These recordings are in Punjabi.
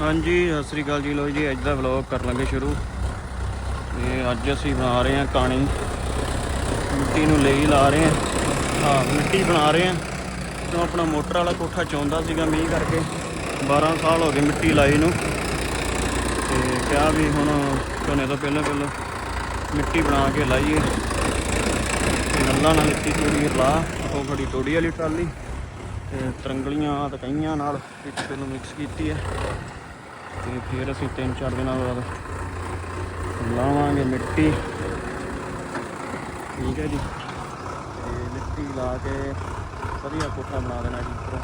ਹਾਂਜੀ, ਸਤਿ ਸ੍ਰੀ ਅਕਾਲ ਜੀ। ਲੋ ਜੀ, ਅੱਜ ਦਾ ਵਲੌਗ ਕਰ ਲਾਂਗੇ ਸ਼ੁਰੂ। ਤੇ ਅੱਜ ਅਸੀਂ ਬਣਾ ਰਹੇ ਹਾਂ ਕਾਣੀ ਮਿੱਟੀ ਨੂੰ ਲਈ ਲਾ ਰਹੇ ਹਾਂ। ਹਾਂ ਮਿੱਟੀ ਬਣਾ ਰਹੇ ਹਾਂ। ਤੋਂ ਆਪਣਾ ਮੋਟਰ ਵਾਲਾ ਕੋਠਾ ਚੌਂਦਾ ਸੀਗਾ ਮੀਂਹ ਕਰਕੇ 12 ਸਾਲ ਹੋ ਗਏ ਮਿੱਟੀ ਲਾਈ ਨੂੰ। ਤੇ ਕਿਹਾ ਵੀ ਹੁਣ ਝੋਨੇ ਤੋਂ ਪਹਿਲਾਂ ਪਹਿਲਾਂ ਮਿੱਟੀ ਬਣਾ ਕੇ ਲਾਈਏ। ਤੇ ਨੱਲਾ ਨਾਲ ਮਿੱਟੀ ਥੋੜੀ ਲਾ, ਉਹ ਖੜੀ ਤੋੜੀ ਵਾਲੀ ਟਰਾਲੀ। ਤੇ ਤਰੰਗਲੀਆਂ ਤੇ ਕਈਆਂ ਨਾਲ, ਇੱਕ ਪਹਿਲਾਂ ਮਿਕਸ ਕੀਤੀ ਹੈ। ਤੇ ਫਿਰ ਅਸੀਂ ਤਿੰਨ ਚਾਰ ਦਿਨਾਂ ਬਾਅਦ ਲਾਵਾਂਗੇ ਮਿੱਟੀ। ਠੀਕ ਹੈ ਜੀ। ਤੇ ਮਿੱਟੀ ਲਾ ਕੇ ਵਧੀਆ ਕੋਠਾ ਬਣਾ ਦੇਣਾ ਜੀ ਉੱਪਰ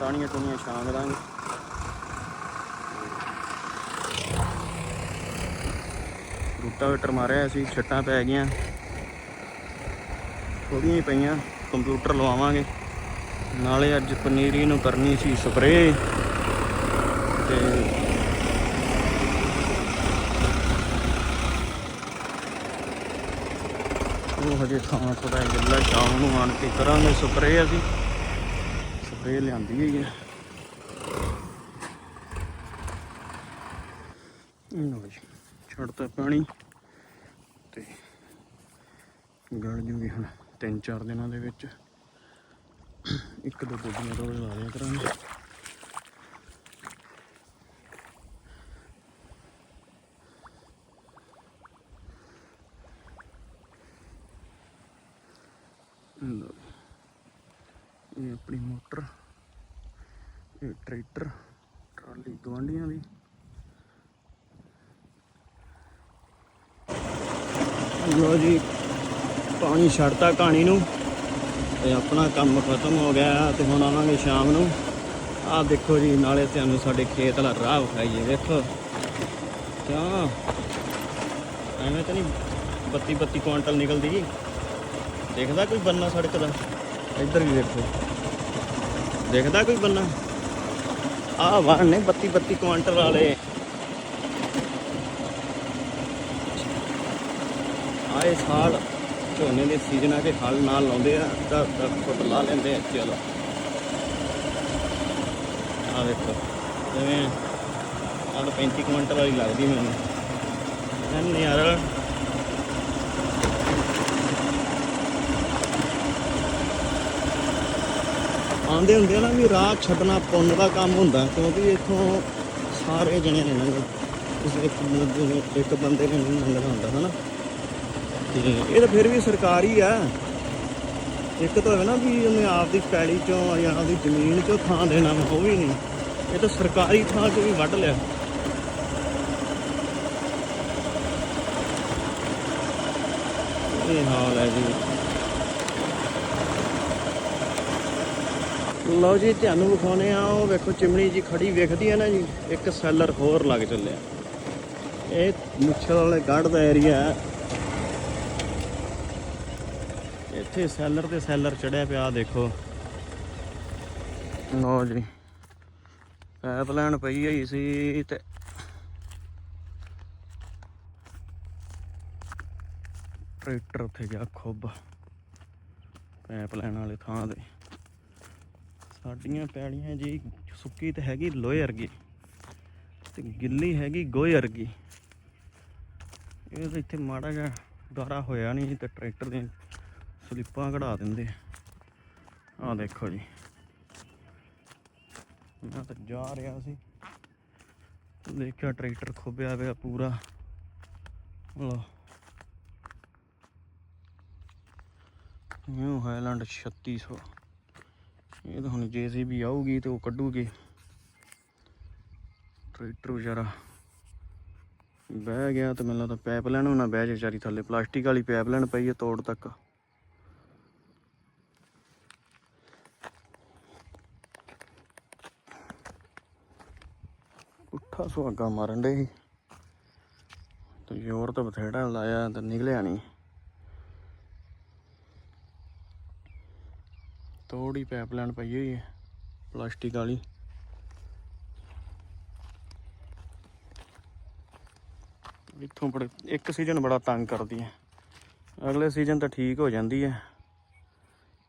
ਤਾਣੀਆਂ ਟੁਣੀਆਂ ਛਾਂਗ ਦਾਂਗੇ ਰੂਟਾਵੇਟਰ ਮਾਰਿਆ ਅਸੀਂ ਛੱਟਾਂ ਪੈ ਗਈਆਂ। ਥੋੜੀਆਂ ਹੀ ਪਈਆਂ, ਕੰਪਿਊਟਰ ਲਵਾਵਾਂਗੇ। ਨਾਲੇ ਅੱਜ ਪਨੀਰੀ ਨੂੰ ਕਰਨੀ ਸੀ ਸਪਰੇਅ। ਤੇ ਉਹ ਹਜੇ ਥਾਂ ਥੋੜਾ ਗਿੱਲਾ ਸ਼ਾਮ ਨੂੰ ਆਣ ਕੇ ਕਰਾਂਗੇ ਸਪਰੇਅ ਅਸੀਂ। ਸਪਰੇਅ ਲਿਆਂਦੀ ਹੋਈ ਹੈ। ਲਓ ਜੀ ਛੱਡਤਾ ਪਾਣੀ ਤੇ ਗਲ ਜੂਗੀ ਹੁਣ ਤਿੰਨ ਚਾਰ ਦਿਨਾਂ ਦੇ ਵਿੱਚ। ਇੱਕ ਦੋ ਬੋਦੀਆਂ ਰੋਜ਼ ਲਾ ਦਿਆ ਕਰਾਂਗੇ। ਲਓ ਇਹ ਆਪਣੀ ਮੋਟਰ, ਇਹ ਟਰੈਕਟਰ, ਟਰਾਲੀ ਗਵਾਂਡੀਆਂ ਦੀ। ਲੋ ਜੀ, ਪਾਣੀ ਛੱਡਤਾ ਕਹਾਣੀ ਨੂੰ ਤੇ ਆਪਣਾ ਕੰਮ ਖਤਮ ਹੋ ਗਿਆ ਤੇ ਹੁਣ ਆਵਾਂਗੇ ਸ਼ਾਮ ਨੂੰ। ਆਹ ਦੇਖੋ ਜੀ, ਨਾਲੇ ਤੁਹਾਨੂੰ ਸਾਡੇ ਖੇਤ ਵਾਲਾ ਰਾਹ ਵਿਖਾਈਏ, ਵੇਖੋ। ਕਿਉਂ ਐਵੇਂ ਤਾਂ ਨਹੀਂ 32 32 ਕੁਆਂਟਲ ਨਿਕਲਦੀ ਜੀ। ਦੇਖਦਾ ਕੋਈ ਬੰਨਾ ਸੜਕ ਦਾ? ਇੱਧਰ ਵੀ ਦੇਖੋ। ਦੇਖਦਾ ਕੋਈ ਬੰਨਾ? ਆਹ ਵਾਹਣ ਨੇ 32 32 ਕੁਆਂਟਲ ਵਾਲੇ। ਆਏ ਸਾਲ ਝੋਨੇ ਦੇ ਸੀਜ਼ਨਾਂ ਕੇ ਹਲ ਨਾਲ ਲਾਉਂਦੇ ਆ ਤਾਂ ਤਾਂ ਫੁੱਟ ਲਾ ਲੈਂਦੇ ਆ ਚਲੋ। ਆ ਦੇਖੋ ਜਿਵੇਂ ਆਹ ਤਾਂ 35 ਕੁਇੰਟਲ ਵਾਲੀ ਲੱਗਦੀ ਮੈਨੂੰ। ਐਨ ਆਂਦੇ ਹੁੰਦੇ ਆ ਨਾ ਵੀ ਰਾਹ ਛੱਡਣਾ ਪੁੰਨ ਦਾ ਕੰਮ ਹੁੰਦਾ, ਕਿਉਂਕਿ ਇੱਥੋਂ ਸਾਰੇ ਜਣੇ ਨੇ ਲੰਘ ਕਿਸੇ ਇੱਕ ਬੰਦੇ ਨੇ- ਇੱਕ ਬੰਦੇ ਨੇ ਲੰਘਣਾ ਹੁੰਦਾ, ਹਨਾ? ਤੇ ਇਹ ਤਾਂ ਫਿਰ ਵੀ ਸਰਕਾਰੀ ਆ। ਇੱਕ ਤਾਂ ਹੋਵੇ ਨਾ ਵੀ ਉਹਨੇ ਆਪਦੀ ਪੈਲੀ ਚੋਂ ਜਾਂ ਆਪਦੀ ਜ਼ਮੀਨ ਚੋਂ ਥਾਂ ਦੇਣਾ ਉਹ ਵੀ ਨਹੀਂ। ਇਹ ਤਾਂ ਸਰਕਾਰੀ ਥਾਂ ਚੋਂ ਵੀ ਵੱਢ ਲਿਆ। ਇਹ ਹਾਲ ਹੈ ਜੀ। ਲਓ ਜੀ, ਤੁਹਾਨੂੰ ਵਿਖਾਉਨੇ ਆ ਉਹ ਵੇਖੋ ਚਿਮਣੀ ਜੀ ਖੜੀ ਵੇਖਦੀ ਹੈ ਨਾ ਜੀ, ਇੱਕ ਸੈਲਰ ਹੋਰ ਲੱਗ ਚੱਲਿਆ। ਇਹ ਮੁੱਛਲ ਵਾਲੇ ਗੜ੍ਹ ਦਾ ਏਰੀਆ ਹੈ। ਇੱਥੇ ਸੈਲਰ ਤੇ ਸੈਲਰ ਚੜਿਆ ਪਿਆ ਦੇਖੋ। ਲਓ ਜੀ ਪਾਈਪਲਾਈਨ ਪਈ ਹੋਈ ਸੀ ਤੇ ਟਰੈਕਟਰ ਉੱਥੇ ਗਿਆ ਖੁੱਬ ਪਾਈਪਲਾਈਨ ਵਾਲੇ ਥਾਂ ਤੇ। ਸਾਡੀਆਂ ਪੈੜੀਆਂ ਜੀ ਸੁੱਕੀ ਤੇ ਹੈਗੀ ਲੋਹੇ ਵਰਗੀ ਤੇ ਗਿੱਲੀ ਹੈਗੀ ਗੋਹੇ ਵਰਗੀ। ਇਹ ਤਾਂ ਇੱਥੇ ਮਾੜਾ ਜਿਹਾ ਦਾਰਾ ਹੋਇਆ ਨਹੀਂ ਤੇ ਟਰੈਕਟਰ ਦੀਆਂ ਸਲਿੱਪਾਂ ਕਢਾ ਦਿੰਦੇ। ਆ ਦੇਖੋ ਜੀ। ਮੈਂ ਤਾਂ ਜਾ ਰਿਹਾ ਸੀ। ਦੇਖਿਆ ਟਰੈਕਟਰ ਖੋਬਿਆ ਪਿਆ ਪੂਰਾ। ਲੋ ਨਿਊ ਹਾਈਲੈਂਡ 3600 ਇਹ ਤਾਂ ਹੁਣ ਜੇਸੀਬੀ ਆਊਗੀ ਤੇ ਉਹ ਕੱਢੂਗੀ। ਟਰੈਕਟਰ ਵਿਚਾਰਾ ਬਹਿ ਗਿਆ ਤੇ ਮੈਨੂੰ ਲੱਗਦਾ ਪਾਈਪਲਾਈਨ ਵੀ ਨਾ ਬਹਿ ਜੇ ਵਿਚਾਰੀ ਥੱਲੇ। ਪਲਾਸਟਿਕ ਵਾਲੀ ਪਾਈਪਲਾਈਨ ਪਈ ਹੈ ਤੋੜ ਤੱਕ। ਉੱਠਾ ਸੁਹਾਗਾ ਮਾਰਨ ਦੇ ਤੇ ਜ਼ੋਰ ਤਾਂ ਬਥੇੜਾ ਲਾਇਆ ਤੇ ਨਿਕਲਿਆ ਨਹੀਂ ਤੋੜੀ ਪਾਈਪਲਾਈਨ ਪਈ ਹੋਈ ਹੈ, ਪਲਾਸਟਿਕ ਵਾਲੀ। ਇੱਥੋਂ ਬੜੇ, ਇੱਕ ਸੀਜ਼ਨ ਬੜਾ ਤੰਗ ਕਰਦੀ ਹੈ। ਅਗਲੇ ਸੀਜ਼ਨ ਤਾਂ ਠੀਕ ਹੋ ਜਾਂਦੀ ਹੈ।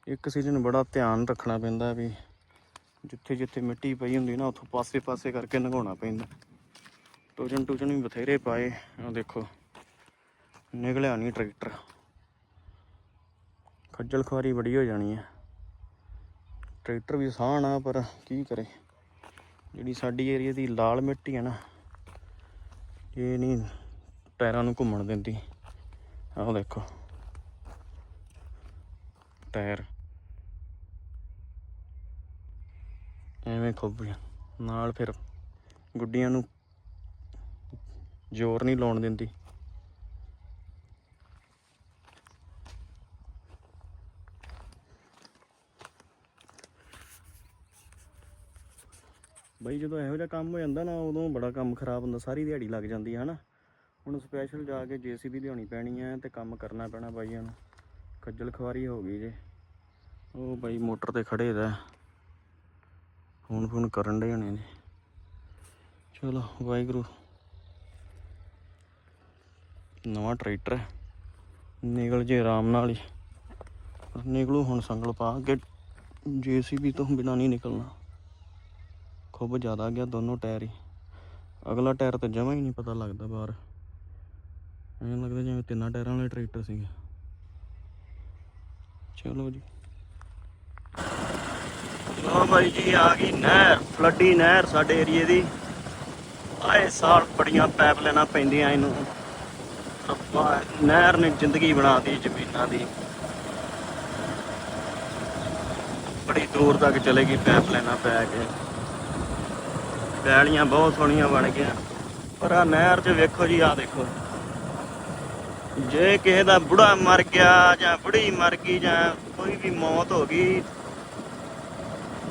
ਇੱਕ ਸੀਜ਼ਨ ਬੜਾ ਧਿਆਨ ਰੱਖਣਾ ਪੈਂਦਾ ਵੀ ਜਿੱਥੇ ਜਿੱਥੇ ਮਿੱਟੀ ਪਈ ਹੁੰਦੀ ਨਾ, ਉੱਥੋਂ ਪਾਸੇ ਪਾਸੇ ਕਰਕੇ ਲੰਘਾਉਣਾ ਪੈਂਦਾ। ਟੋਜਨ ਟੋਜਨ ਵੀ ਬਥੇਰੇ ਪਾਏ ਆ ਦੇਖੋ, ਨਿਕਲਿਆ ਨਹੀਂ ਟਰੈਕਟਰ। ਖੱਜਲ ਖੁਆਰੀ ਬੜੀ ਹੋ ਜਾਣੀ ਹੈ। ਟਰੈਕਟਰ ਵੀ ਆਸਾਨ ਆ, ਪਰ ਕੀ ਕਰੇ? ਜਿਹੜੀ ਸਾਡੀ ਏਰੀਆ ਦੀ ਲਾਲ ਮਿੱਟੀ ਹੈ ਨਾ, ਇਹ ਨਹੀਂ ਟਾਇਰਾਂ ਨੂੰ ਘੁੰਮਣ ਦਿੰਦੀ। ਆਹ ਦੇਖੋ। ਟਾਇਰ। ਐਵੇਂ ਖੁੱਬੀਆਂ ਨਾਲ ਫਿਰ ਗੁੱਡੀਆਂ ਨੂੰ ਜ਼ੋਰ ਨਹੀਂ ਲਾਉਣ ਦਿੰਦੀ। ਬਈ ਜਦੋਂ ਇਹੋ ਜਿਹਾ ਕੰਮ ਹੋ ਜਾਂਦਾ ਨਾ, ਉਦੋਂ ਬੜਾ ਕੰਮ ਖਰਾਬ ਹੁੰਦਾ, ਸਾਰੀ ਦਿਹਾੜੀ ਲੱਗ ਜਾਂਦੀ ਹੈ ਹਨਾ? ਹੁਣ ਸਪੈਸ਼ਲ ਜਾ ਕੇ ਜੀਸੀਬੀ ਲਿਆਉਣੀ ਪੈਣੀ ਹੈ ਤੇ ਕੰਮ ਕਰਨਾ ਪੈਣਾ ਬਾਈਆਂ ਨੂੰ। ਖੱਜਲ ਖਵਾਰੀ ਹੋ ਗਈ ਜੇ। ਉਹ ਬਾਈ ਮੋਟਰ ਤੇ ਖੜੇ ਦਾ ਫੋਨ ਫੋਨ ਕਰਨ ਦੇ ਹੋਣੇ ਨੇ। ਚਲੋ, ਵਾਹਿਗੁਰੂ। ਨਵਾਂ ਟਰੈਕਟਰ ਨਿਕਲ ਜੇ ਆਰਾਮ ਨਾਲ ਹੀ। ਪਰ ਨਿਕਲੂ ਹੁਣ ਸੰਗਲ ਪਾ ਕੇ। ਜੀਸੀਬੀ ਤੋਂ ਬਿਨਾ ਨਹੀਂ ਨਿਕਲਣਾ। ਖੁੱਬ ਜ਼ਿਆਦਾ ਗਿਆ ਦੋਨੋਂ ਟਾਇਰ ਹੀ। ਅਗਲਾ ਟਾਇਰ ਤੇ ਜਮਾ ਹੀ ਨਹੀਂ ਪਤਾ ਲੱਗਦਾ ਬਾਹਰ। ਐਂ ਲੱਗਦਾ ਜਿਵੇਂ ਤਿੰਨਾਂ ਟਾਇਰਾਂ ਵਾਲੇ ਟਰੈਕਟਰ ਸੀਗੇ। ਚਲੋ ਜੀ। ਲੋ ਬਾਈ ਜੀ, ਆ ਗਈ ਨਹਿਰ, ਫਲੱਡੀ ਨਹਿਰ ਸਾਡੇ ਏਰੀਏ ਦੀ। ਆਏ ਸਾਲ ਬੜੀਆਂ ਪੈਪ ਲੈਣਾ ਪੈਂਦੀਆਂ ਇਹਨੂੰ। ਰੱਬਾ, ਨਹਿਰ ਨੇ ਜ਼ਿੰਦਗੀ ਬਣਾਤੀ ਜ਼ਮੀਨਾਂ ਦੀ। ਬੜੀ ਦੂਰ ਤੱਕ ਚਲੇਗੀ ਪੈਪ ਲੈਣਾ ਪੈ ਕੇ। ਪੈਲੀਆਂ ਬਹੁਤ ਸੋਹਣੀਆਂ ਬਣ ਗਈਆਂ। ਪਰ ਆ ਨਹਿਰ 'ਚ ਵੇਖੋ ਜੀ ਆ ਦੇਖੋ। ਜੇ ਕਿਸੇ ਦਾ ਬੁੜਾ ਮਰ ਗਿਆ ਜਾਂ ਬੁੜੀ ਮਰ ਗਈ ਜਾਂ ਕੋਈ ਵੀ ਮੌਤ ਹੋ ਗਈ,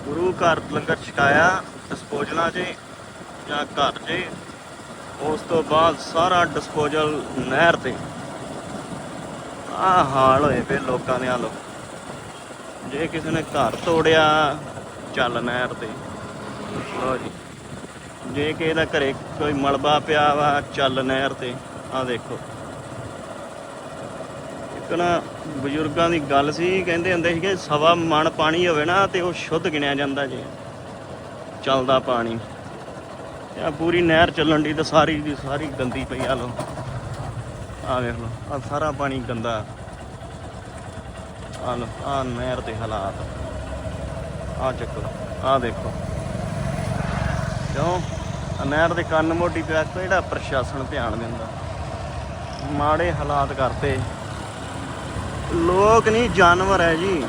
ਗੁਰੂ ਘਰ ਲੰਗਰ ਛਕਾਇਆ ਡਿਸਪੋਜ਼ਲਾਂ 'ਚ ਜਾਂ ਘਰ 'ਚ, ਉਸ ਤੋਂ ਬਾਅਦ ਸਾਰਾ ਡਿਸਪੋਜ਼ਲ ਨਹਿਰ ਤੇ। ਆ ਹਾਲ ਹੋਏ ਪਏ ਲੋਕਾਂ ਦੇ ਹਾਲ। ਜੇ ਕਿਸੇ ਨੇ ਘਰ ਤੋੜਿਆ, ਚੱਲ ਨਹਿਰ ਤੇ। ਲੋ ਜੀ। ਜੇ ਕਿਸੇ ਦਾ ਘਰੇ ਕੋਈ ਮਲਬਾ ਪਿਆ ਵਾ ਚੱਲ ਨਹਿਰ ਤੇ ਆ ਦੇਖੋ। ਇੱਕ ਨਾ ਬਜ਼ੁਰਗਾਂ ਦੀ ਗੱਲ ਸੀ, ਕਹਿੰਦੇ ਹੁੰਦੇ ਸੀ ਕਿ ਸਵਾ ਮਣ ਪਾਣੀ ਹੋਵੇ ਨਾ ਤੇ ਉਹ ਸ਼ੁੱਧ ਗਿਣਿਆ ਜਾਂਦਾ ਜੇ, ਚੱਲਦਾ ਪਾਣੀ। ਆ ਪੂਰੀ ਨਹਿਰ ਚੱਲਣ ਦੀ ਤਾਂ ਸਾਰੀ ਦੀ ਸਾਰੀ ਗੰਦੀ ਪਈ ਆ ਲੋ ਆ ਵੇਖ ਲੋ ਆ ਸਾਰਾ ਪਾਣੀ ਗੰਦਾ। ਆ ਲੋ ਆ ਨਹਿਰ ਦੇ ਹਾਲਾਤ। ਆ ਚੱਕੋ ਆ ਦੇਖੋ। ਕਿਉਂ? ਨਹਿਰ ਦੇ ਕੰਨ ਮੋਢੀ ਪਿਆ ਜਿਹੜਾ ਪ੍ਰਸ਼ਾਸਨ ਧਿਆਨ ਦਿੰਦਾ। ਮਾੜੇ ਹਾਲਾਤ ਕਰਤੇ। ਲੋਕ ਨਹੀਂ, ਜਾਨਵਰ ਹੈ ਜੀ।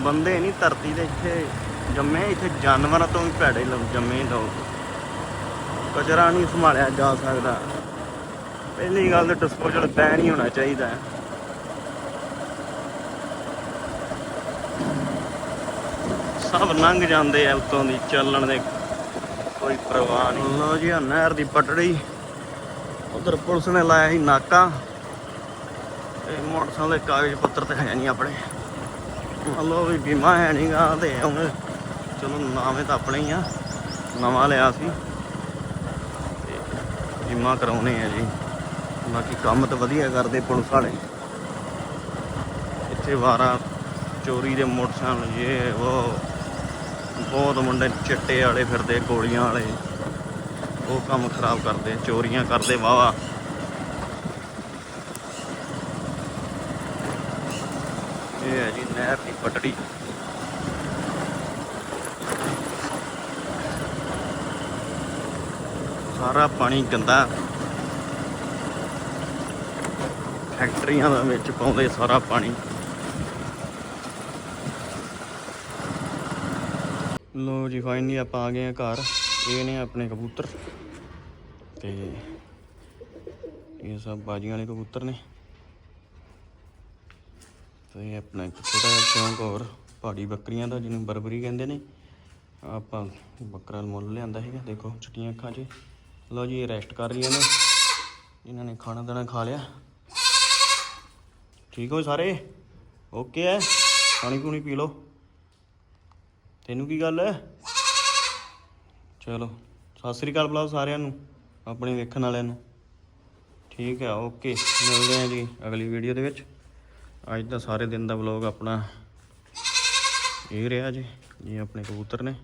ਬੰਦੇ ਨਹੀਂ ਧਰਤੀ ਦੇ ਇੱਥੇ ਜੰਮੇ, ਇੱਥੇ ਜਾਨਵਰਾਂ ਤੋਂ ਵੀ ਭੈੜੇ ਲੋਕ ਜੰਮੇ ਲੋਕ। ਕਚਰਾ ਨਹੀਂ ਸੰਭਾਲਿਆ ਜਾ ਸਕਦਾ। ਪਹਿਲੀ ਗੱਲ ਤਾਂ ਡਿਸਪੋਜ਼ਲ ਬੈਨ ਹੀ ਹੋਣਾ ਚਾਹੀਦਾ ਹੈ। ਸਭ ਲੰਘ ਜਾਂਦੇ ਆ ਉਤੋਂ ਦੀ ਚੱਲਣ ਦੇ ਕੋਈ ਪਰਵਾਹ ਨਹੀਂ। ਲੋ ਜੀ ਨਹਿਰ ਦੀ ਪਟੜੀ। ਉਧਰ ਪੁਲਿਸ ਨੇ ਲਾਇਆ ਸੀ ਨਾਕਾ। ਤੇ ਮੋਟਰਸਾਈਕਲ ਦੇ ਕਾਗਜ਼ ਪੱਤਰ ਤੇ ਹੈ ਨਹੀਂ ਆਪਣੇ। ਹਲੋ ਵੀ ਬੀਮਾ ਹੈ ਨਹੀਂਗਾ ਤੇ ਹੁਣ ਚਲੋ ਨਾਵੇਂ ਤਾਂ ਆਪਣੇ ਹੀ ਆ। ਨਵਾਂ ਲਿਆ ਸੀ। ਬੀਮਾ ਕਰਾਉਣੇ ਆ ਜੀ। ਬਾਕੀ ਕੰਮ ਤਾਂ ਵਧੀਆ ਕਰਦੇ ਪੁਲਿਸ ਵਾਲੇ। ਇੱਥੇ ਵਾਰਾ ਚੋਰੀ ਦੇ ਮੋਟਰਸਾਈਕਲ ਇਹ ਉਹ ਬਹੁਤ ਮੁੰਡੇ ਚਿੱਟੇ ਵਾਲੇ ਫਿਰਦੇ, ਗੋਲੀਆਂ ਵਾਲੇ। ਉਹ ਕੰਮ ਖਰਾਬ ਕਰਦੇ, ਚੋਰੀਆਂ ਕਰਦੇ ਵਾਵਾ ਇਹ ਹੈ ਜੀ ਨਹਿਰ ਦੀ ਪਟੜੀ। ਸਾਰਾ ਪਾਣੀ ਗੰਦਾ। ਫੈਕਟਰੀਆਂ ਦਾ ਵਿੱਚ ਪਾਉਂਦੇ ਸਾਰਾ ਪਾਣੀ। ਲੋ ਜੀ ਫਾਈਨਲੀ ਆਪਾਂ ਆ ਗਏ ਆ ਘਰ। ਇਹ ਨੇ ਆਪਣੇ ਕਬੂਤਰ। ਤੇ ਇਹ ਸਭ ਬਾਜੀਆਂ ਵਾਲੇ ਕਬੂਤਰ ਨੇ। ਤੇ ਆਪਣਾ ਇੱਕ ਛੋਟਾ ਜਿਹਾ ਸ਼ੌਂਕ ਹੋਰ, ਪਹਾੜੀ ਬੱਕਰੀਆਂ ਦਾ, ਜਿਹਨੂੰ ਬਰਬਰੀ ਕਹਿੰਦੇ ਨੇ। ਆਪਾਂ ਬੱਕਰਾ ਮੁੱਲ ਲਿਆਂਦਾ ਸੀਗਾ, ਦੇਖੋ, ਚਿੱਟੀਆਂ ਅੱਖਾਂ 'ਚ। ਲੋ ਜੀ, ਇਹ ਰੈਸਟ ਕਰ ਰਹੀਆਂ ਨੇ। ਇਹਨਾਂ ਨੇ ਖਾਣਾ ਦਾਣਾ ਖਾ ਲਿਆ। ਠੀਕ ਹੋ ਸਾਰੇ? ਓਕੇ ਹੈ? ਪਾਣੀ ਪੂਣੀ ਪੀ ਲਓ। ਤੈਨੂੰ ਕੀ ਗੱਲ ਹੈ ਚਲੋ, ਸਤਿ ਸ੍ਰੀ ਅਕਾਲ ਬੁਲਾਓ ਸਾਰਿਆਂ ਨੂੰ, ਆਪਣੇ ਵੇਖਣ ਵਾਲਿਆਂ ਨੂੰ। ਠੀਕ ਹੈ ਓਕੇ, ਮਿਲਦੇ ਹਾਂ ਜੀ ਅਗਲੀ ਵੀਡੀਓ ਦੇ ਵਿੱਚ। ਅੱਜ ਦਾ ਸਾਰੇ ਦਿਨ ਦਾ ਵਲੌਗ ਆਪਣਾ ਇਹ ਰਿਹਾ ਜੀ, ਇਹ ਆਪਣੇ ਕਬੂਤਰ ਨੇ।